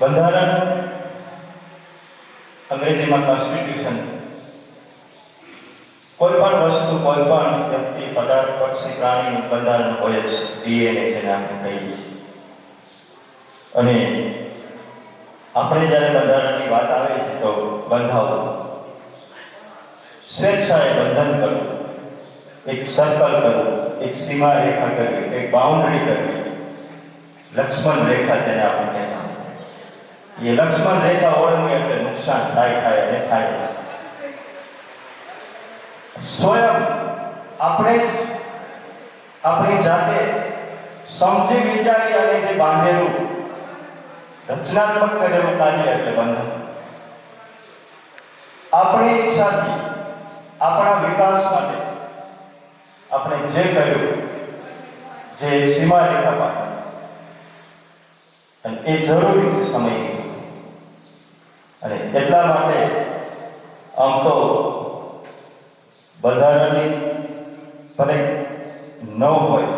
બંધારણ અંગ્રેજીમાં કોન્સ્ટિટ્યુશન કોઈ પણ વસ્તુ, કોઈ પણ વ્યક્તિ, પદાર્થ, પક્ષી, પ્રાણીનું બંધારણ હોય જ ડીએનએ જેને આપણે કહીએ છીએ. અને આપણે જ્યારે બંધારણની વાત આવે છે તો બંધાવું. સ્વેચ્છાએ બંધન કરવું. એક સર્કલ કરવું, એક સીમા રેખા કરવી, એક બાઉન્ડ્રી કરવી. લક્ષ્મણ રેખા તેને આપણે કહેતા એ લક્ષ્મણ રેખા ઓળંગી એટલે નુકસાન થાય થાય અને થાય. સ્વયં આપણે જ આપણી જાતે સમજી વિચારી અને જે બાંધેલું રચનાત્મક કરેલું કાર્ય એટલે બંધન આપણી ઈચ્છાથી આપણા વિકાસ માટે આપણે જે કર્યું જે એક સીમા રેખા પાસે અને એ જરૂરી છે સમયની અને એટલા માટે આમ તો બંધારણની ભલે ન હોય,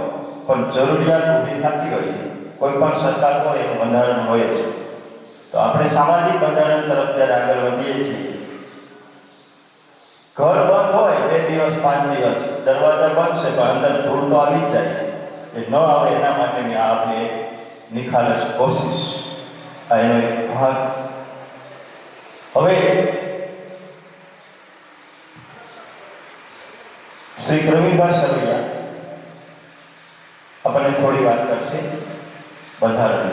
પણ જરૂરિયાત ઊભી થતી હોય છે. કોઈ પણ સરકાર હોય, એનું બંધારણ હોય છે તો આપણે સામાજિક બંધારણ તરફ જ્યારે આગળ વધીએ છીએ, ઘર બંધ હોય, બે દિવસ, પાંચ દિવસ, દરવાજા બંધ છે, પણ અંદર ધૂળ તો આવી જ જાય છે. એ ન આવે એના માટેની આપણે નિખાલસ કોશિશ. આ એનો એક ભાગ શ્રી પ્રવીણભાઈ સરવૈયા આપણને થોડી વાત કરશે. બંધારણ